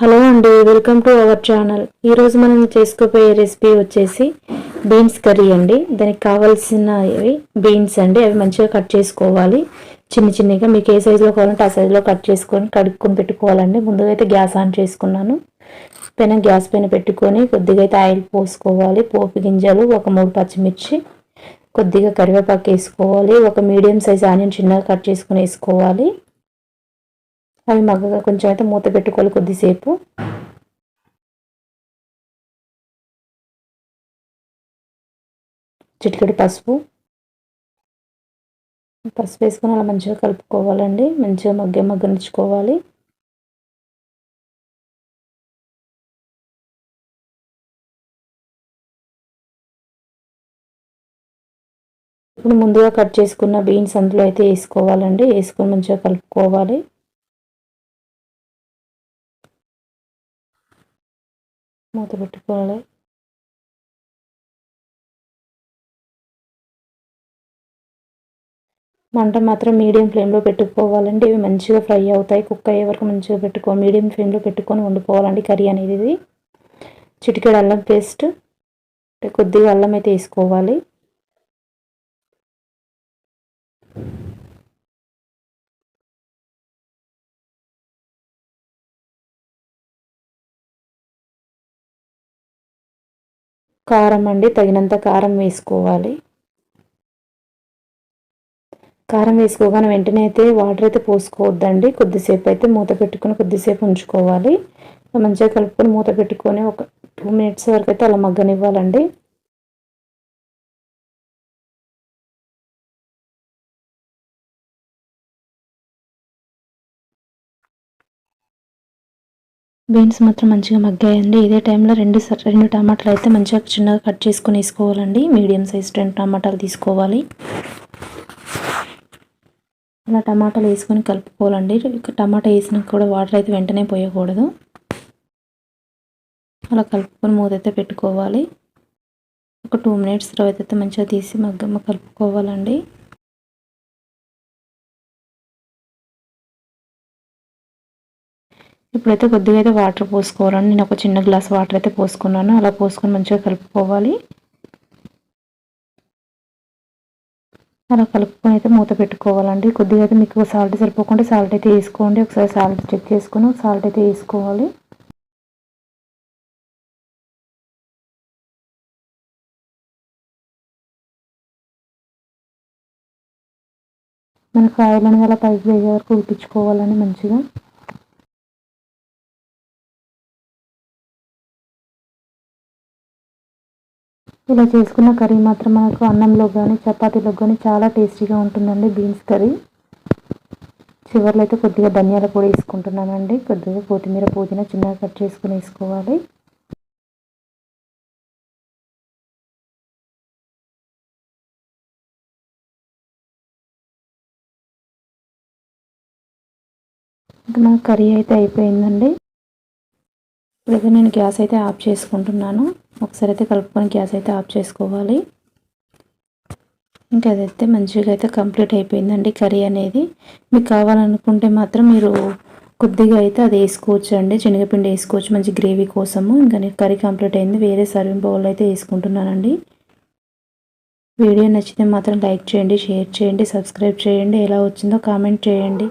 Hello అండి welcome to our channel. ఈరోజు మనం చేసుకోబోయే రెసిపీ వచ్చేసి బీన్స్ కర్రీ అండి. దానికి కావాల్సినవి బీన్స్ అండి అవి మంచిగా కట్ చేసుకోవాలి. చిన్న చిన్నగా మీకు ఏ సైజులో కావాలంటే ఆ సైజులో కట్ చేసుకొని కడుక్కొని పెట్టుకోవాలండి. ముందుగా అయితే గ్యాస్ ఆన్ చేసుకున్నాను. పైన గ్యాస్ పైన పెట్టుకొని కొద్దిగా అయితే ఆయిల్ పోసుకోవాలి. పోపు గింజలు ఒక మూడు పచ్చిమిర్చి కొద్దిగా కరివేపాకు వేసుకోవాలి. ఒక మీడియం సైజ్ ఆనియన్ చిన్నగా కట్ చేసుకొని వేసుకోవాలి. అవి మగ్గగా కొంచెం అయితే మూత పెట్టుకోవాలి కొద్దిసేపు. చిటికెడు పసుపు. పసుపు వేసుకొని అలా మంచిగా కలుపుకోవాలండి. మంచిగా మగ్గ మగ్గనిచ్చుకోవాలి. ఇప్పుడు ముందుగా కట్ చేసుకున్న బీన్స్ అందులో అయితే వేసుకోవాలండి. వేసుకొని మంచిగా కలుపుకోవాలి. మూత పెట్టుకోవాలి మంట మాత్రం మీడియం ఫ్లేమ్లో పెట్టుకోవాలండి. ఇవి మంచిగా ఫ్రై అవుతాయి. కుక్ అయ్యే వరకు మంచిగా పెట్టుకో మీడియం ఫ్లేమ్లో పెట్టుకొని వండుకోవాలండి కర్రీ అనేది ఇది. చిటికెడు అల్లం పేస్ట్. కొద్దిగా అల్లం అయితే వేసుకోవాలి. కారం అండి తగినంత కారం వేసుకోవాలి. కారం వేసుకోగానే వెంటనే అయితే వాటర్ అయితే పోసుకోవద్దండి. కొద్దిసేపు అయితే మూత పెట్టుకుని కొద్దిసేపు ఉంచుకోవాలి. మంచిగా కలుపుకొని మూత పెట్టుకొని ఒక టూ మినిట్స్ వరకు అయితే అలా మగ్గనివ్వాలండి. బీన్స్ మాత్రం మంచిగా మగ్గాయండి. ఇదే టైంలో రెండు రెండు టమాటాలు అయితే మంచిగా చిన్నగా కట్ చేసుకొని వేసుకోవాలండి. మీడియం సైజ్ రెండు టమాటాలు తీసుకోవాలి. అలా టమాటాలు వేసుకొని కలుపుకోవాలండి. టమాటా వేసినాక కూడా వాటర్ అయితే వెంటనే పోయకూడదు. అలా కలుపుకొని మూత అయితే పెట్టుకోవాలి. ఒక టూ మినిట్స్ తర్వాత అయితే మంచిగా తీసి మగ్గమ్మ కలుపుకోవాలండి. ఇప్పుడైతే కొద్దిగా అయితే వాటర్ పోసుకోవాలండి నేను ఒక చిన్న గ్లాస్ వాటర్ అయితే పోసుకున్నాను. అలా పోసుకొని మంచిగా కలుపుకోవాలి. అలా కలుపుకొని అయితే మూత పెట్టుకోవాలండి. కొద్దిగా అయితే మీకు సాల్ట్ సరిపోకుండా సాల్ట్ అయితే వేసుకోండి. ఒకసారి సాల్ట్ చెక్ చేసుకొని సాల్ట్ అయితే వేసుకోవాలి. మనకు ఆయిల్ అనేది అలా పైకి వేగే వరకు ఉడిపించుకోవాలండి మంచిగా. ఇలా చేసుకున్న కర్రీ మాత్రం మనకు అన్నంలో కానీ చపాతీలో కానీ చాలా టేస్టీగా ఉంటుందండి బీన్స్ కర్రీ. చివరిలో అయితే కొద్దిగా ధనియాల పొడి వేసుకుంటున్నానండి. కొద్దిగా కొత్తిమీర పుదీనా చిన్నగా కట్ చేసుకుని వేసుకోవాలి. ఇంకా మన కర్రీ అయితే అయిపోయిందండి. ఇప్పుడైతే నేను గ్యాస్ అయితే ఆఫ్ చేసుకుంటున్నాను. ఒకసారి అయితే కలుపుకొని గ్యాస్ అయితే ఆఫ్ చేసుకోవాలి. ఇంకా అదైతే మంచిగా అయితే కంప్లీట్ అయిపోయిందండి కర్రీ అనేది. మీకు కావాలనుకుంటే మాత్రం మీరు కొద్దిగా అయితే అది వేసుకోవచ్చు అండి శనగపిండి వేసుకోవచ్చు మంచి గ్రేవీ కోసము. ఇంకా నేను కర్రీ కంప్లీట్ అయింది. వేరే సర్వింగ్ బౌల్ అయితే వేసుకుంటున్నానండి. వీడియో నచ్చితే మాత్రం లైక్ చేయండి షేర్ చేయండి సబ్స్క్రైబ్ చేయండి. ఎలా వచ్చిందో కామెంట్ చేయండి.